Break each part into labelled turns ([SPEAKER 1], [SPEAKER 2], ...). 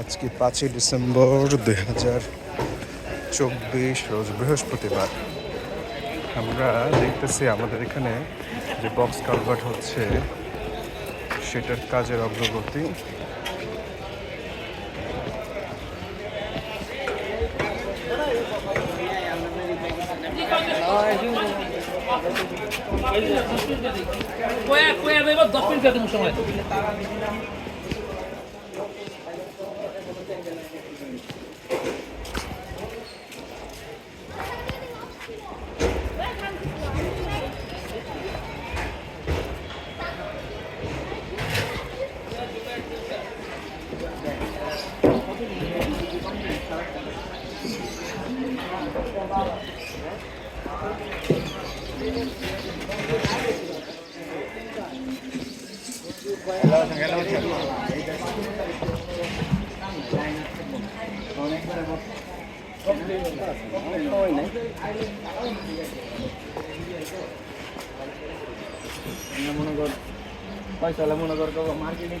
[SPEAKER 1] আজকে পাঁচই ডিসেম্বর দুই হাজার চব্বিশ, রোজ বৃহস্পতিবার। আমরা দেখতেছি আমাদের এখানে যে বক্স কালভার্ট হচ্ছে, সেটার কাজের অগ্রগতি।
[SPEAKER 2] মিনিট সময়।
[SPEAKER 3] মনে কর পয়সা মনে কর মার্কেটিং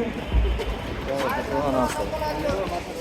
[SPEAKER 3] ここはなすか